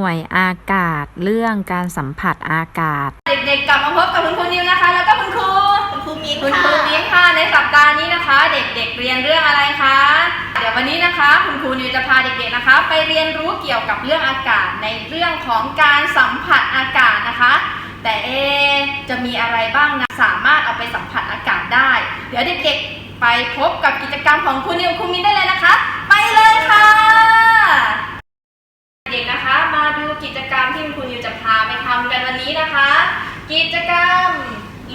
น่วยอากาศ เรื่องการสัมผัสอากาศ เด็กๆกลับมาพบกับคุณครูนิวนะคะ แล้วก็คุณครูคุณครูมิ้นคุณคค่ะรูมิ้นค่ะในสัปดาห์นี้นะคะ เด็กๆเรียนเรื่องอะไรคะเดี๋ยววันนี้นะคะ คุณครูนิวจะพาเด็กๆนะคะ ไปเรียนรู้เกี่ยวกับเรื่องอากาศในเรื่องของการสัมผัสอากาศนะคะ แต่เอะจะมีอะไรบ้างนะสามารถเอาไปสัมผัสอากาศได้ เดี๋ยวเด็กๆไปพบกับกิจกรรมของครูนิวครูมิ้นได้เลยนะคะ ไปเลยค่ะ เด็กๆนะคะ มาดูกิจกรรมที่คุณครูนิวจะพาไปทำกั นี้นะคะ กิจกรรม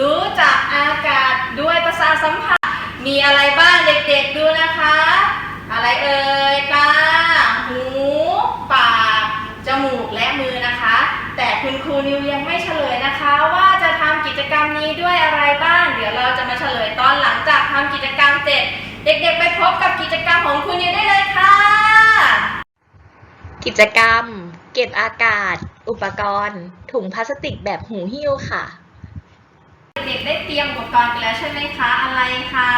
รู้จักอากาศด้วยประสาสัมผัส มีอะไรบ้างเด็กๆดูนะคะ อะไรเอ่ยตา หู ปาก จมูกและมือนะคะ แต่คุณครูนิวยังไม่เฉลยนะคะ ว่าจะทำกิจกรรมนี้ด้วยอะไรบ้าง เดี๋ยวเราจะมาเฉลยตอนหลังจากทำกิจกรรมเสร็จ เด็กๆ ไปพบกับกิจกรรมของครูนิวได้เลยค่ะ กิจกรรม เก็บอากาศ อุปกรณ์ ถุงพลาสติกแบบหูหิ้วค่ะ เด็กๆได้เตรียมอุปกรณ์กันแล้วใช่ไหมคะ อะไรคะ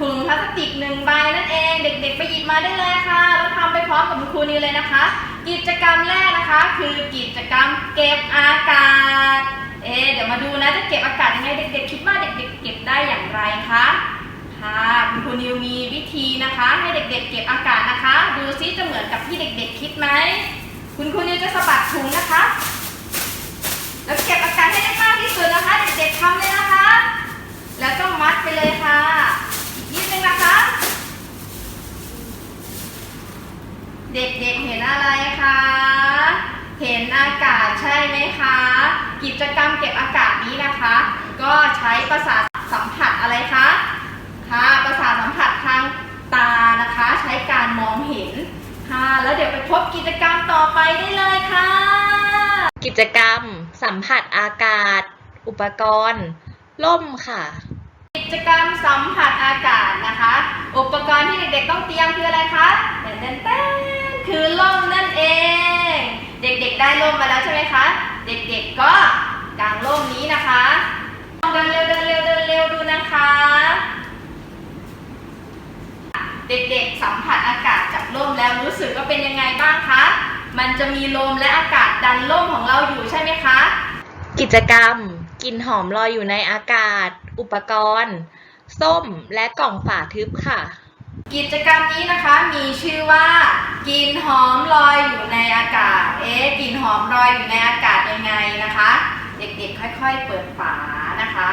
ถุงพลาสติกหนึ่งใบนั่นเอง เด็ก ๆ ไปหยิบมาได้เลยค่ะ แล้วทำไปพร้อมกับคุณครูนิวเลยนะคะ กิจกรรมแรกนะคะ คือกิจกรรมเก็บอากาศ เอ๊เดี๋ยวมาดูนะจะเก็บอากาศยังไงเด็ก ๆ คิดว่าเด็ก ๆ เก็บได้อย่างไรคะค่ะคุณครูนิวมีวิธีนะคะ ให้เด็ก ๆ เก็บอากาศนะคะ ดูซิจะเหมือนกับที่เด็ก ๆ คิดไหม คุณครูนิวจะสะบัดถุงนะคะ แล้วเก็บอากาศให้ได้มากที่สุดนะคะ เด็กๆทำเลยนะคะ แล้วก็มัดไปเลยค่ะ อีกนิดนึงนะคะ เด็กๆเห็นอะไรคะ เห็นอากาศใช่ไหมคะ กิจกรรมเก็บอากาศนี้นะคะ ก็ใช้ประสาทสัมผัสอะไรคะ ค่ะประสาทสัมผัสทางตานะคะ ใช้การมองเห็น ค่ะ แล้วเดี๋ยวไปพบกิจกรรมต่ อไปได้เลยค่ะ กิจกรรม สัมผัสอากาศ อุปกรณ์ ล่มค่ะ กิจกรรมสัมผัสอากาศนะคะ อุปกรณ์ที่เด็กๆต้องเตรียมคืออะไรคะเต้นเต้นเต้นคือล่มนั่นเอง เด็กๆได้ล่มมาแล้วใช่ไหมคะ เด็กๆก็กางล่มนี้นะคะเดินเร็วเดินเร็วเดินเร็วดูนะคะ เด็กๆสัมผัสอากาศจากล่มแล้วรู้สึกว่าเป็นยังไงบ้างคะ มันจะมีลมและอากาศดันล่มของเราอยู่ใช่ไหมคะ กิจกรรมกลิ่นหอมลอยอยู่ในอากาศ อุปกรณ์ ส้มและกล่องฝาทึบค่ะ กิจกรรมนี้นะคะมีชื่อว่ากินหอมลอยอยู่ในอากาศ เอ๊ะกลินหอมลอยอยู่ในอากาศยังไงนะคะ เด็กๆ ค่อยๆ เปิดฝานะคะ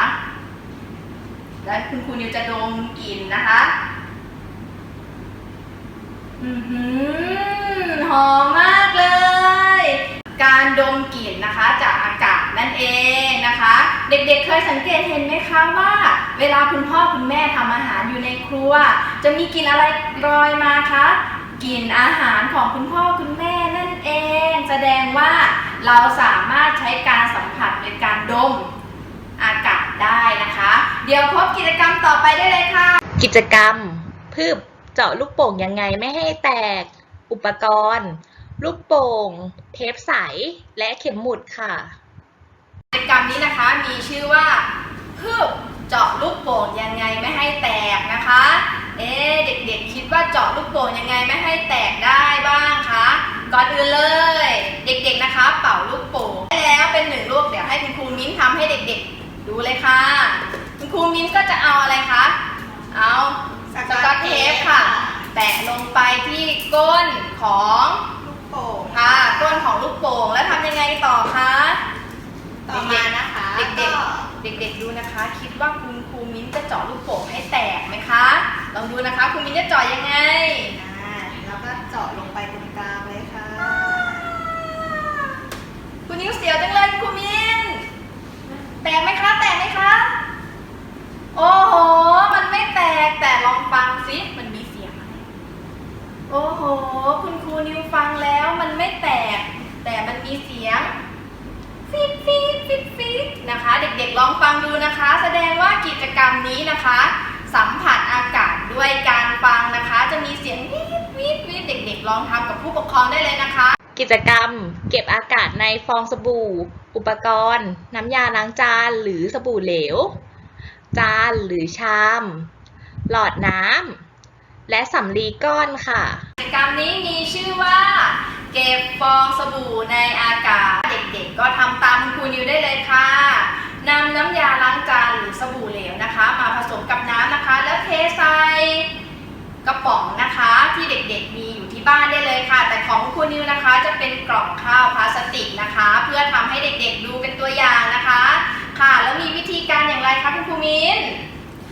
แล้วคุณครูนิวจะดมกลิ่นนะคะ อือหือหอมมากเลย การดมกลิ่นนะคะจากอากาศนั่นเองนะคะ เด็กๆเคยสังเกตเห็นไหมคะว่า เวลาคุณพ่อคุณแม่ทำอาหารอยู่ในครัว จะมีกลิ่นอะไรลอยมาคะกลิ่นอาหารของคุณพ่อคุณแม่นั่นเอง แสดงว่าเราสามารถใช้การสัมผัสโดยการดมอากาศได้นะคะ เดี๋ยวพบกิจกรรมต่อไปได้เลยค่ะ กิจกรรมพืบ เจาะลูกโป่งยังไงไม่ให้แตก อุปกรณ์ ลูกโป่ง เทปใส และเข็มหมุดค่ะกิจกรรมนี้นะคะมีชื่อว่าพืบเจาะลูกโป่งยังไงไม่ให้แตกนะคะ เอ๊เด็กๆคิดว่าเจาะลูกโป่งยังไงไม่ให้แตกได้บ้างคะก่อนอื่นเลย เด็กๆนะคะ เป่าลูกโป่งได้แล้วเป็นหนึ่งลูกเดี๋ยวให้คุณครูมิ้นทำให้เด็กๆ ดูเลยค่ะ คุณครูมิ้นก็จะเอาอะไรคะเอา สกอตเทปค่ะ แตะลงไปที่ก้นของลูกโป่งค่ะก้นของลูกโป่งแล้วทำยังไงต่อคะต่อมานะคะเด็กก็ๆเด็กๆดูนะคะ คิดว่าคุณครูมิ้นจะเจาะลูกโป่งให้แตกไหมคะลองดูนะคะครูมิ้นจะเจาะยังไงอ่าแล้วก็เจาะลงไปตรงกลางเลยค่ะ คุณนิ้วเสียวจังเลยครูมิ้น แตกไหมคะ แตกไหมคะ โอ้โห มันไม่แตก แต่ลองฟังสิมันมีเสียงไหมโอ้โห คุณครูนิวฟังแล้วมันไม่แตก แต่มันมีเสียง ฟีดฟีดฟีดฟีดนะคะ เด็กๆ ลองฟังดูนะคะ แสดงว่ากิจกรรม นี้นะคะ สัมผัสอากาศด้วยการฟังนะคะ จะมีเสียงวีดวีดวีดเด็กๆ ลองทำกับผู้ปกครองได้เลยนะคะ กิจกรรม เก็บอากาศในฟองสบู่ อุปกรณ์ น้ำยาล้างจานหรือสบู่เหลว จานหรือชาม หลอดน้ำและสำลีก้อนค่ะ กิจกรรมนี้มีชื่อว่า เก็บฟองสบู่ในอากาศ เด็กๆ ก็ทำตามคุณครูนิวได้เลยค่ะ นำน้ำยาล้างจานหรือสบู่เหลวนะคะ มาผสมกับน้ำนะคะ แล้วเทใส่กระป๋องนะคะที่เด็กๆมีอยู่ที่บ้านได้เลยค่ะ แต่ของคุณครูนิวนะคะจะเป็นกล่องข้าวพลาสติกนะคะ เพื่อทำให้เด็กๆดูเป็นตัวอย่างนะคะ ค่ะ แล้วมีวิธีการอย่างไรคะคุณครูมิ้น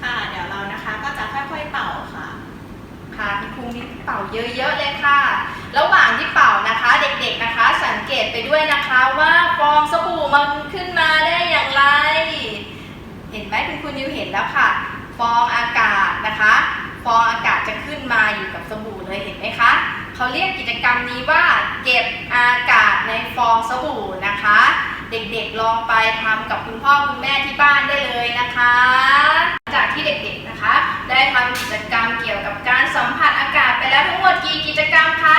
ค่ะ เดี๋ยวเรานะคะก็จะค่อยๆเป่าค่ะ ค่ะคุณครูมิ้นเป่าเยอะๆเลยค่ะ ระหว่างที่เป่านะคะ เด็กๆนะคะ สังเกตไปด้วยนะคะว่าฟองสบู่มันขึ้นมาได้อย่างไรเนิวเห็นแล้วค่ะ ฟองอากาศนะคะ ฟองอากาศจะขึ้นมาอยู่กับสบู่เลยเห็นไหมคะเขาเรียกกิจกรรมนี้ว่าเก็บอากาศในฟองสบู่นะคะ เด็กๆลองไปทำกับคุณพ่อคุณแม่ที่บ้านได้เลยนะคะหลังจากที่เด็กๆนะคะ ได้ทำกิจกรรมเกี่ยวกับการสัมผัสอากาศไปแล้วทั้งหมดกี่กิจกรรมคะ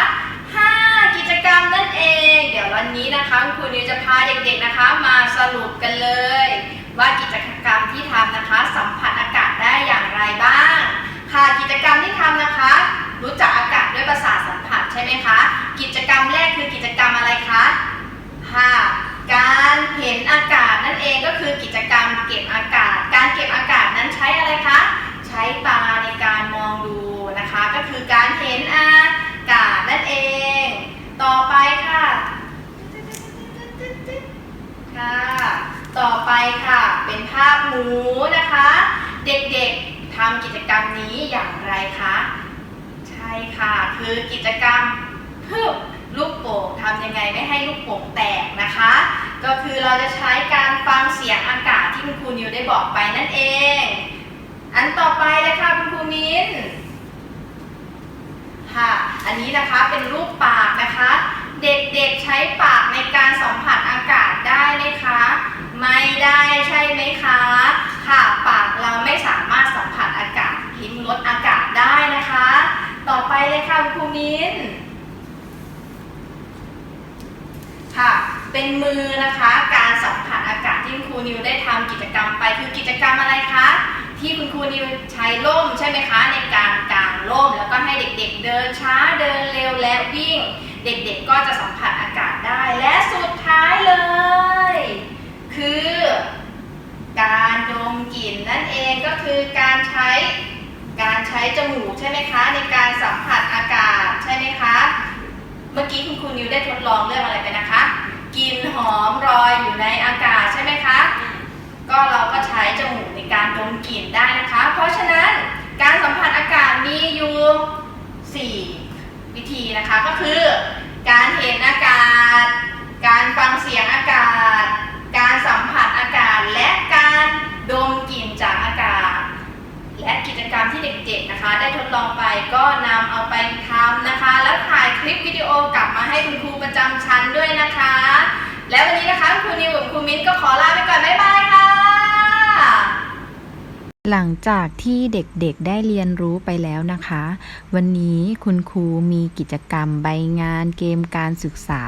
5กิจกรรมนั่นเอง เดี๋ยววันนี้นะคะคุณนิวจะพาเด็กๆนะคะ มาสรุปกันเลย ว่ากิจกรรมที่ทำนะคะ สัมผัสอากาศได้อย่างไรบ้าง ค่ะกิจกรรมที่ทำนะคะ รู้จักอากาศด้วยประสาทสัมผัสใช่ไหมคะ กิจกรรมแรกคือกิจกรรมอะไรคะค่ะการเห็นอากาศนั่นเองก็คือกิจกรรมเก็บอากาศ การเก็บอากาศนั้นใช้อะไรคะ ใช้ตาในการมองดูนะคะ ก็คือการเห็นอากาศนั่นเอง ต่อไปค่ะค่ะ ต่อไปค่ะ เป็นภาพหมูนะคะ เด็กๆ ทำกิจกรรมนี้อย่างไรคะ ใช่ค่ะ คือกิจกรรมเพิ่มลูกโป่งทำยังไงไม่ให้ลูกโป่งแตกนะคะ ก็คือเราจะใช้การฟังเสียงอากาศที่คุณครูนิวได้บอกไปนั่นเอง อันต่อไปเลยค่ะคุณครูมินค่ะ อันนี้นะคะเป็นรูปปากนะคะ เด็กๆใช้ปากในการสัมผัสอากาศได้ไหมคะ ไม่ได้ใช่ไหมคะ ค่ะปากเราไม่สามารถสัมผัสอากาศลิ้มรสอากาศได้นะคะ ต่อไปเลยค่ะคุณครูมิ้นค่ะเป็นมือนะคะการสัมผัสอากาศที่คุณครูนิวได้ทำกิจกรรมไปคือกิจกรรมอะไรคะที่คุณครูนิวใช้ร่มใช่ไหมคะ ในการกางร่มแล้วก็ให้เด็กๆเดินช้าเดินเร็วและวิ่ง เด็กๆก็จะสัมผัสอากาศได้และสุดท้ายเลย คือ การดมกลิ่นนั่นเองก็คือการใช้การใช้จมูกใช่ไหมคะ ในการสัมผัสอากาศใช่ไหมคะ เมื่อกี้คุณครูนิวได้ทดลองเรื่องอะไรไปนะคะกลิ่นหอมลอยอยู่ในอากาศใช่ไหมคะ ก็เราก็ใช้จมูกในการดมกลิ่นได้นะคะ เพราะฉะนั้นการสัมผัสอากาศมีอยู่ 4 วิธีนะคะก็คือ การเห็นอากาศ การฟังเสียงอากาศ การสัมผัสอากาศ และการดมกลิ่นจากอากาศ และกิจกรรมที่เด็กๆ นะคะ ได้ทดลองไปก็นำเอาไปทำนะคะ แล้วถ่ายคลิปวิดีโอกลับมาให้คุณครูประจำชั้นด้วยนะคะ และวันนี้นะคะคุณครูนิวกับครูมิ้นก็ขอลาไปก่อน บ๊ายบายค่ะ หลังจากที่เด็กๆได้เรียนรู้ไปแล้วนะคะ วันนี้คุณครูมีกิจกรรมใบงานเกมการศึกษา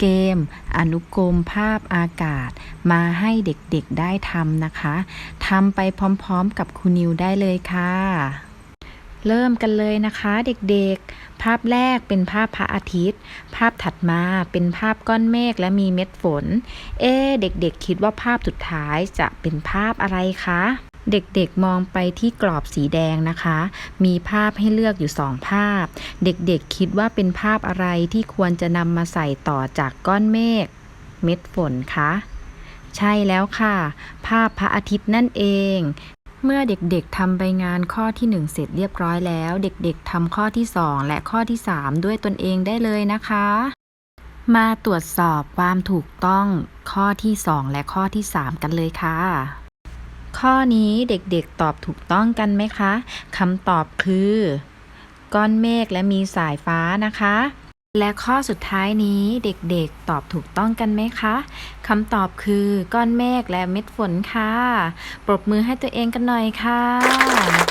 เกม อนุกรมภาพอากาศ มาให้เด็กๆได้ทำนะคะทำไปพร้อมๆกับครูนิวได้เลยค่ะ เริ่มกันเลยนะคะเด็กๆ ภาพแรกเป็นภาพพระอาทิตย์ ภาพถัดมาเป็นภาพก้อนเมฆและมีเม็ดฝน เอ๊เด็กๆ คิดว่าภาพสุดท้ายจะเป็นภาพอะไรคะ เด็กๆ มองไปที่กรอบสีแดงนะคะ มีภาพให้เลือกอยู่สองภาพ เด็กๆ คิดว่าเป็นภาพอะไรที่ควรจะนำมาใส่ต่อจากก้อนเมฆ เม็ดฝนคะ ใช่แล้วค่ะ ภาพพระอาทิตย์นั่นเอง เมื่อเด็กๆทำใบงานข้อที่ 1 เสร็จเรียบร้อยแล้ว เด็กๆทำข้อที่ 2 และข้อที่ 3 ด้วยตนเองได้เลยนะคะ มาตรวจสอบความถูกต้องข้อที่ 2 และข้อที่ 3 กันเลยค่ะ ข้อนี้เด็กๆตอบถูกต้องกันไหมคะคำตอบคือ ก้อนเมฆและมีสายฟ้านะคะ และข้อสุดท้ายนี้เด็กๆ ตอบถูกต้องกันไหมคะคำตอบคือก้อนเมฆและเม็ดฝนค่ะ ปรบมือให้ตัวเองกันหน่อยค่ะ